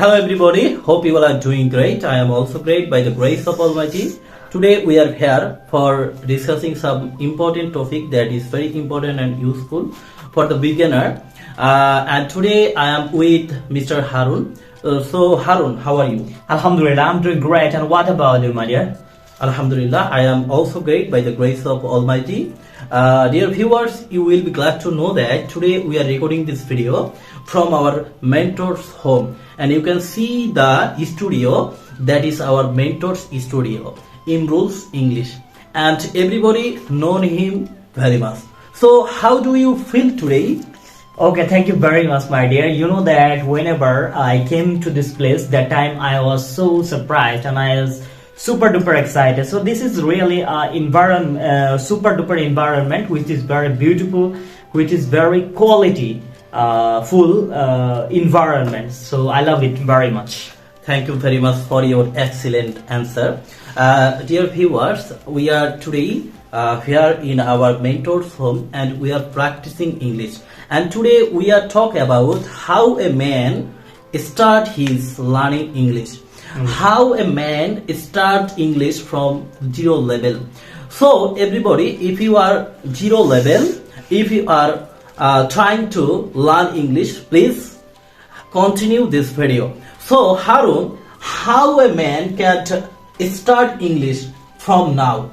Hello everybody, hope you all are doing great. I am also great by the grace of Almighty. Today we are here for discussing some important topic that is very important and useful for the beginner. Uh, and today I am with Mr. Harun. Uh, so Harun, how are you? Alhamdulillah, I'm doing great. And what about you, my dear? Alhamdulillah, I am also great by the grace of Almighty. Uh, dear viewers, you will be glad to know that today we are recording this video from our mentor's home, and you can see the studio that is our mentor's studio, Imruls English, and everybody known him very much. So, how do you feel today? Okay, thank you very much, my dear. You know that whenever I came to this place, that time I was so surprised and I was super duper excited. So this is really a environment, uh, super duper environment, which is very beautiful, which is very quality, uh, full uh, environment. So I love it very much. Thank you very much for your excellent answer. Uh, dear viewers, we are today uh, here in our mentor's home and we are practicing English. And today we are talking about how a man start his learning English. How a man start English from zero level. So everybody, if you are zero level, if you are uh, trying to learn English, please continue this video. So Harun, how a man can start English from now?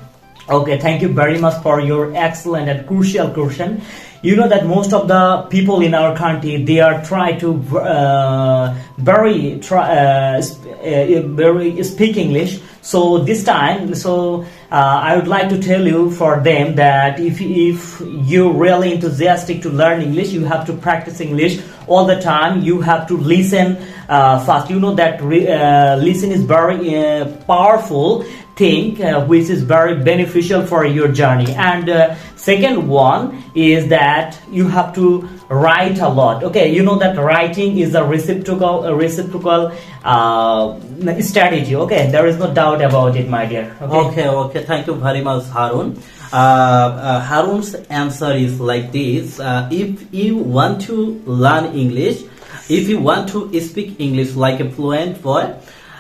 Okay, thank you very much for your excellent and crucial question. You know that most of the people in our country they are try to uh, very try uh, sp- uh, very speak English. So this time, so uh, I would like to tell you for them that if if you really enthusiastic to learn English, you have to practice English all the time. You have to listen uh, fast. You know that re- uh, listen is very uh, powerful thing uh, which is very beneficial for your journey and uh, second one is that you have to write a lot okay you know that writing is a reciprocal a reciprocal uh, strategy okay there is no doubt about it my dear okay, Okay, okay. Thank you very much, Harun. Uh, uh, Harun's answer is like this: uh, If you want to learn English, if you want to speak English like a fluent boy,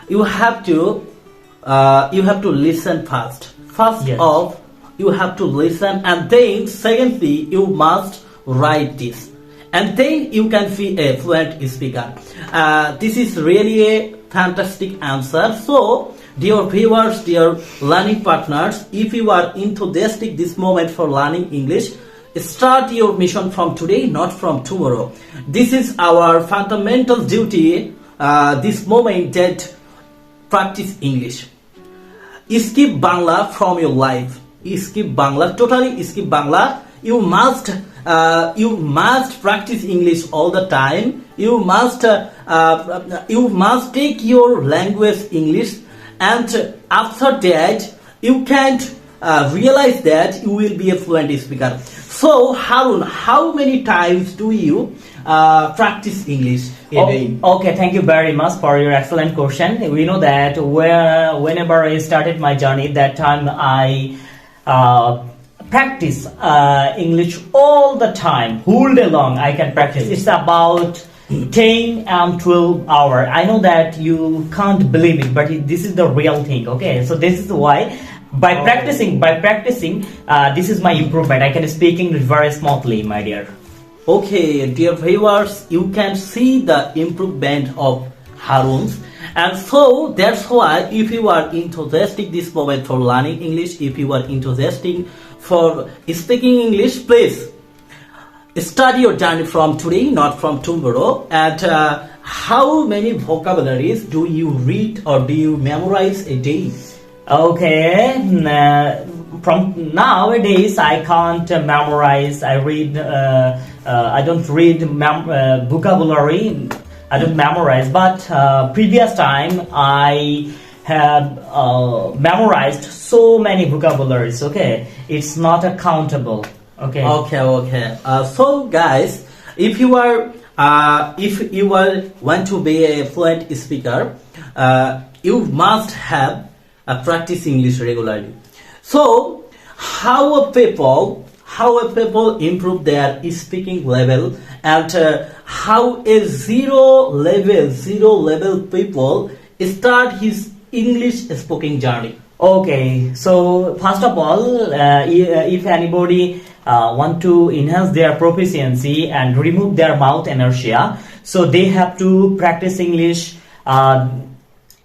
you have to uh, you have to listen first. First Yes. off, you have to listen, and then secondly, you must write this, and then you can be a fluent speaker. Uh, this is really a fantastic answer. So, dear viewers, dear learning partners, if you are enthusiastic this moment for learning English, start your mission from today, not from tomorrow. This is our fundamental duty. Uh, this moment that practice English. skip Bangla from your life. Skip Bangla, totally skip Bangla. You must, you must practice English all the time. You must, uh, uh, you must take your language English, and after that, you can't uh, realize that you will be a fluent speaker. So, Harun, how many times do you uh, practice English day? Oh, okay, thank you very much for your excellent question. We know that where, whenever I started my journey, that time I uh, practice uh, English all the time, whole day long. I can practice. It's about 10 and 12 hour. I know that you can't believe it, but it, this is the real thing. Okay, so this is why. By Oh. practicing, by practicing, uh, this is my improvement. I can speak English very smoothly, my dear. Okay, dear viewers, you can see the improvement of Harun's. And so that's why if you are enthusiastic this moment for learning English, if you are enthusiastic for speaking English, please start your journey from today, not from tomorrow. And uh, how many vocabularies do you read or do you memorize a day? Okay, uh, from nowadays I can't uh, memorize. I read. Uh, uh, I don't read uh, vocabulary. I don't memorize. But uh, previous time I have uh, memorized so many vocabularies. Okay, it's not accountable. Okay. Okay, okay. Uh, so, guys, if you are uh, if you are want to be a fluent speaker, uh, you must have uh, practice English regularly. So, how a people how a people improve their speaking level and uh, how a zero level, zero level people start his English speaking journey. Okay, so first of all, uh, uh, if anybody uh, want to enhance their proficiency and remove their mouth inertia, so they have to practice English. Uh,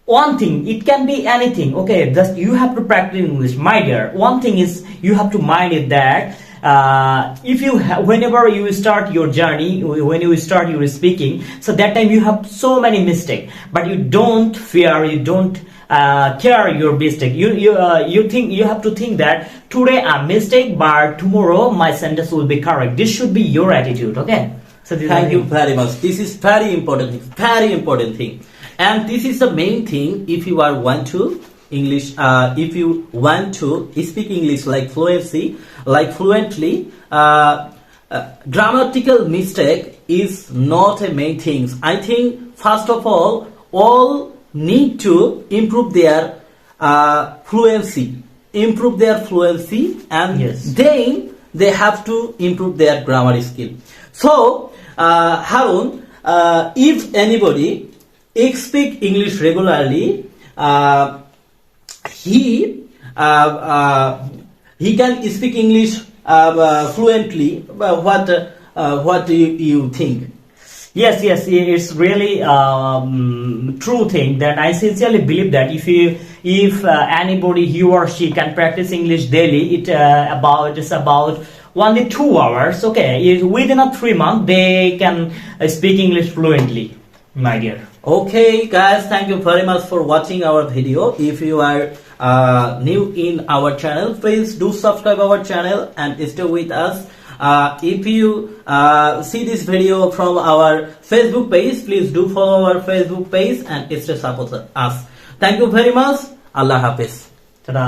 one thing, it can be anything. Okay, just you have to practice English, my dear. One thing is you have to mind it that uh, if you ha- whenever you start your journey when you start your speaking so that time you have so many mistakes but you don't fear you don't uh, care your mistake you you uh, you think you have to think that today i mistake but tomorrow my sentence will be correct this should be your attitude okay so this Thank you very much. This is very important. Very important thing. And this is the main thing if you are want to English, uh, if you want to speak English like fluency, like fluently, uh, uh, grammatical mistake is not a main thing. I think first of all, all need to improve their uh, fluency, improve their fluency, and Yes. then they have to improve their grammar skill. So, uh, Harun, uh, if anybody speak English regularly, uh, he uh, uh, he can speak English uh, fluently. What what do you, you think? Yes, yes, it's really um, true thing that I sincerely believe that if you, if uh, anybody, he or she can practice English daily, it uh, about it's about only two hours. Okay, It- within a three month they can uh, speak English fluently, my dear. Okay, guys, thank you very much for watching our video. If you are uh, new in our channel, please do subscribe our channel and stay with us. Uh, if you uh, see this video from our Facebook page, please do follow our Facebook page and stay support us. Thank you very much. Allah Hafiz. Ta-da.